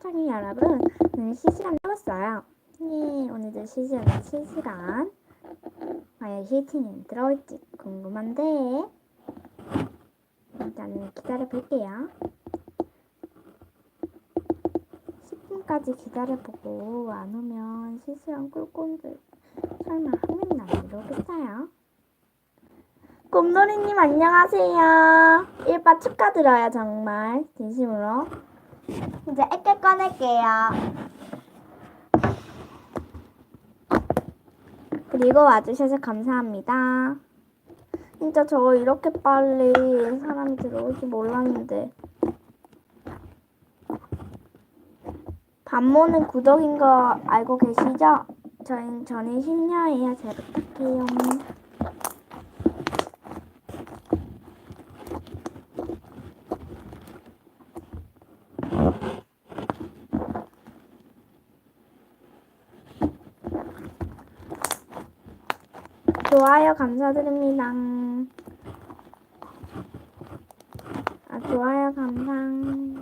짱짱이 여러분, 오늘 실시간 해봤어요. 예, 오늘도 실시간 실시간. 과연 히팅이 들어올지 궁금한데, 일단은 기다려 볼게요. 10분까지 기다려보고 안 오면 실시간 꿀꿀들 설마 한명 남기로겠어요? 곰돌이님 안녕하세요. 1바 축하드려요 정말 진심으로. 이제 액게 꺼낼게요. 그리고 와주셔서 감사합니다. 진짜 저 이렇게 빨리 사람이 들어올 줄 몰랐는데. 반모는 구독인 거 알고 계시죠? 저는, 저는 신녀예요. 잘 부탁해요. 좋아요 감사드립니다. 아, 좋아요 감상.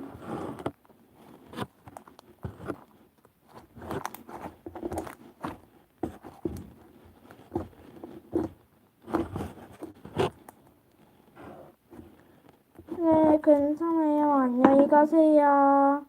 네, 괜찮아요. 안녕히 가세요.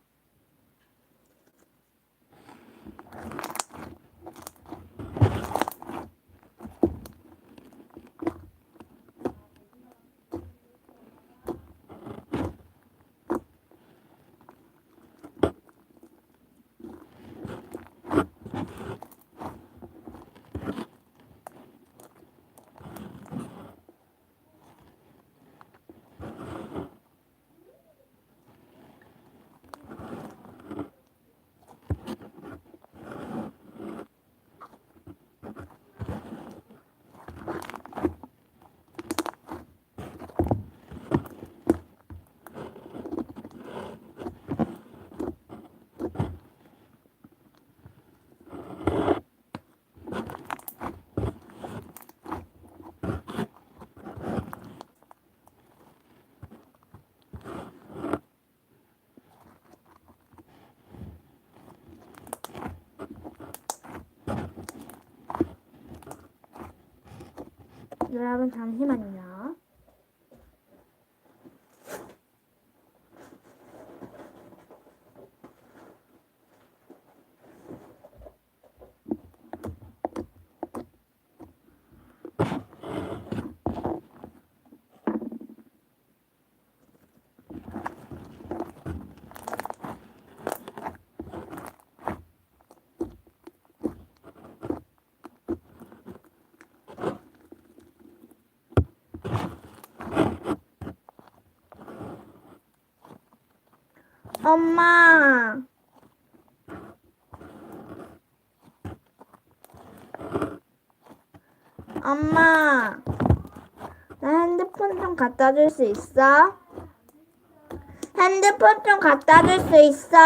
여러분 잠시만요. 엄마. 엄마. 나 핸드폰 좀 갖다 줄 수 있어? 핸드폰 좀 갖다 줄 수 있어?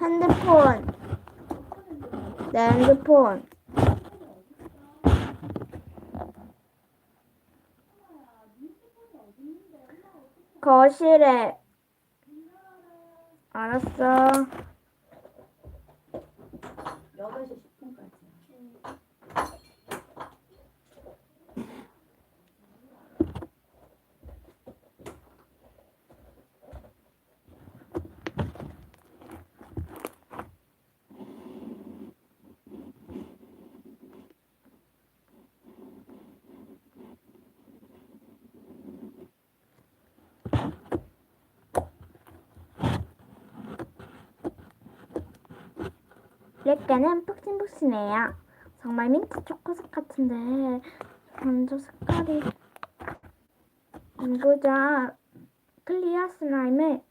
핸드폰. 내 핸드폰. 거실에. 알았어. 렉가는 폭신폭신해요. 정말 민트 초코색 같은데 먼저 색깔이 이거자 클리어 슬라임을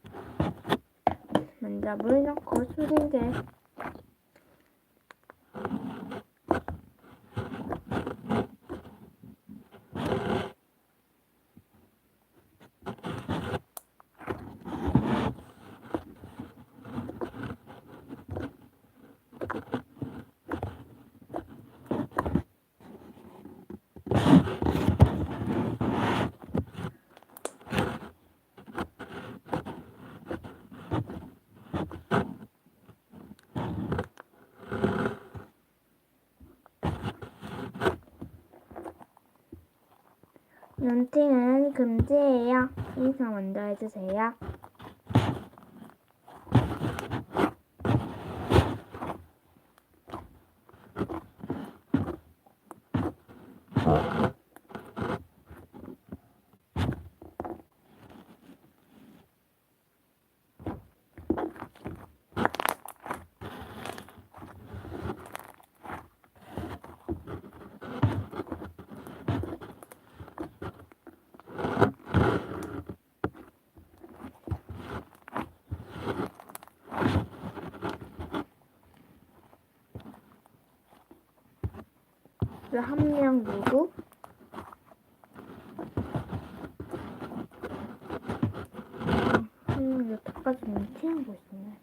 먼저 물 넣고 수리게 눈팅은 금지예요. 인사 먼저 해주세요. 한명 누구? 음, 여태까지 눈팅하고 있었네.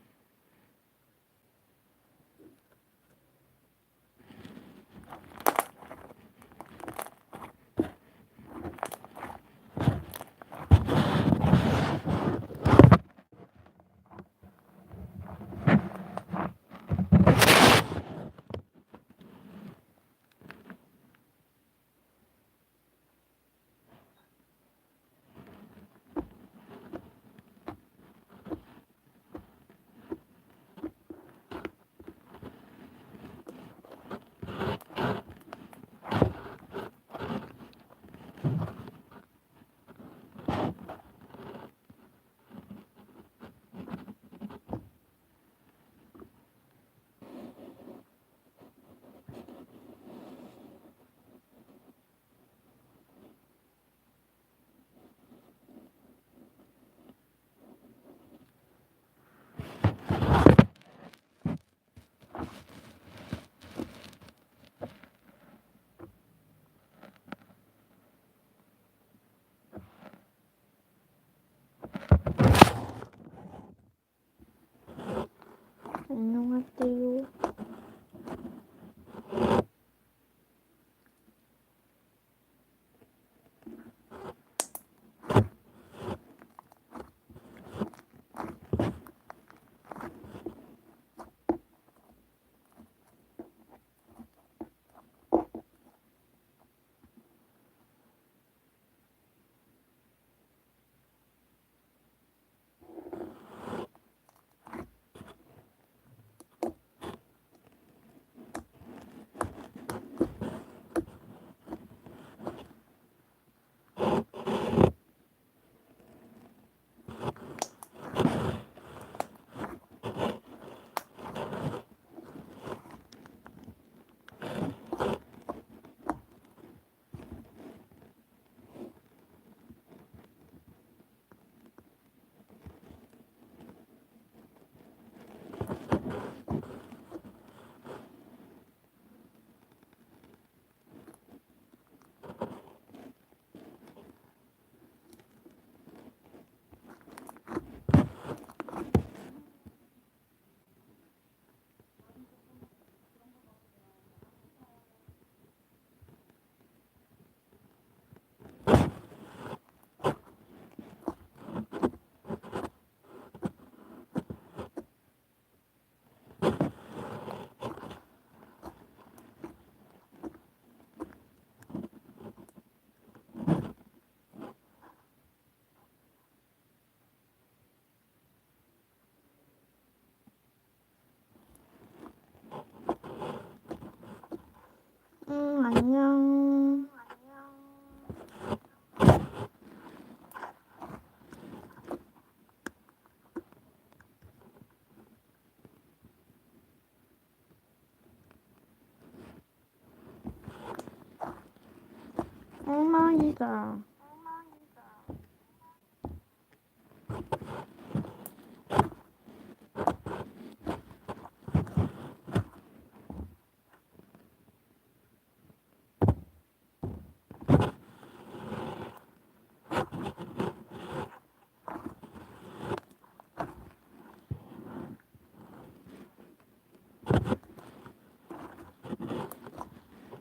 엉망이다.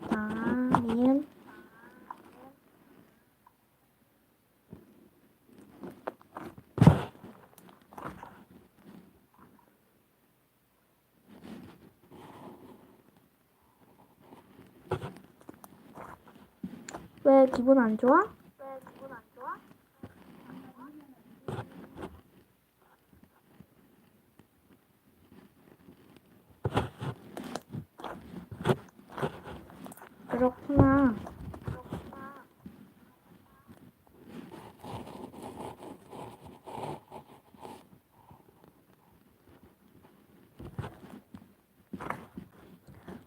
아, 미음. 왜 기분 안 좋아? 그렇구나.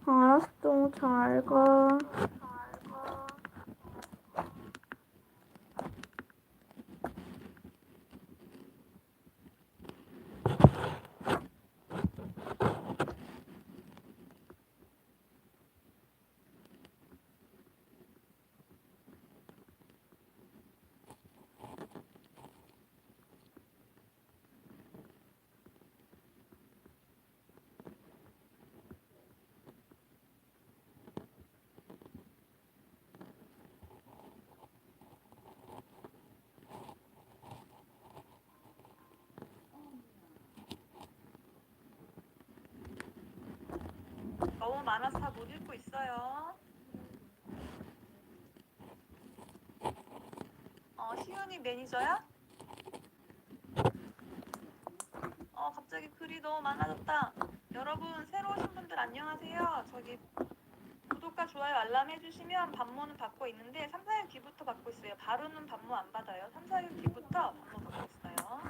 알았어, 잘 가. 너무 많아서 다 못 읽고 있어요. 어, 희윤이 매니저야? 어, 갑자기 글이 너무 많아졌다. 여러분, 새로 오신 분들 안녕하세요. 저기 구독과 좋아요 알람 해주시면 반모는 받고 있는데 3, 4일 뒤부터 받고 있어요. 바로는 반모 안 받아요. 3, 4일 뒤부터 반모 받고 있어요.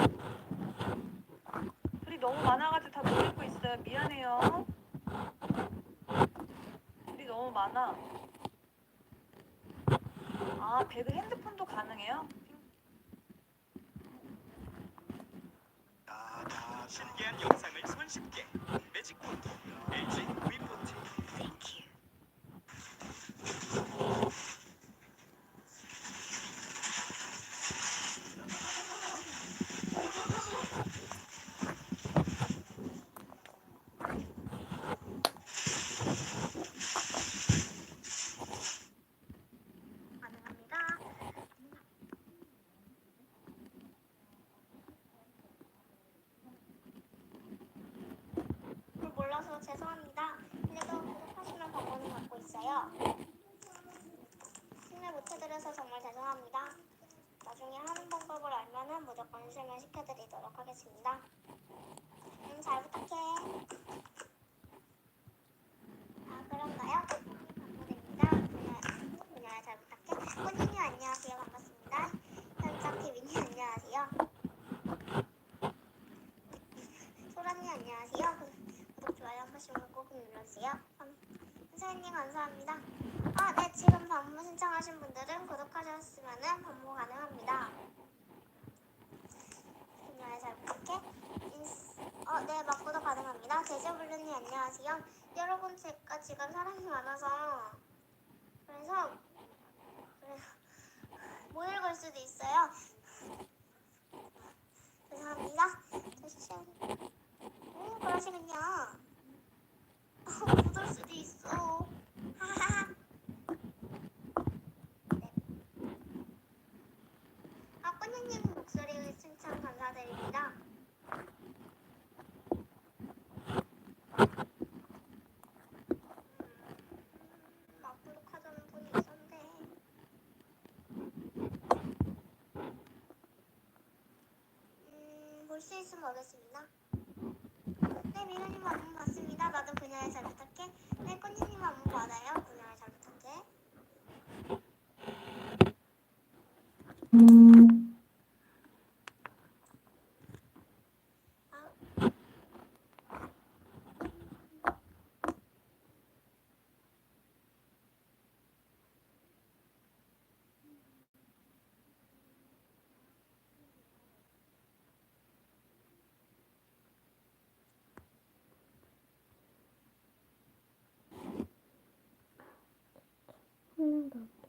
글이 너무 많아가지고 다 못 읽고 있어요. 미안해요. 많아. 아, 배그 핸드폰도 가능해요? 아, 다 신기한 영상을 손쉽게 매직 포트 LG 위포트 죄송합니다. 그래도 구독하시면 번호는 갖고 있어요. 신뢰 못해드려서 정말 죄송합니다. 나중에 하는 방법을 알면은 무조건 실명시켜드리도록 하겠습니다. 음, 잘 부탁해. 아, 그런가요? 반갑습니다. 그냥, 그냥 잘 부탁해. 꽃님이 안녕하세요. 반갑습니다. 현정TV님 안녕하세요. 소라님 안녕하세요. 구- 구독, 좋아요 한 번씩 꼭 눌러주세요. 감- 선생님 감사합니다. 아, 네, 지금 방문 신청하신 분들은 구독하셨으면 방문 가능합니다. 잘 부탁해. 인스, 어, 네, 막구독 가능합니다. 제주블루님 안녕하세요. 여러분, 제가 지금 사람이 많아서 그래서 못 읽을 수도 있어요. 죄송합니다. 잠시만. 왜 그러시군요. 못 올 수도 있어. 하하하. 네. 아, 꽃님님 목소리 칭찬 감사드립니다. 음, 막부룩하자는 분이 있었는데. 음, 볼수 있으면 오겠습니다. 네, 미르님 안무 받습니다. 나도 그녀의 잘 부탁해. 네, 꽃님님 안무 받아요. 그녀의 잘 부탁해. 아. 한명더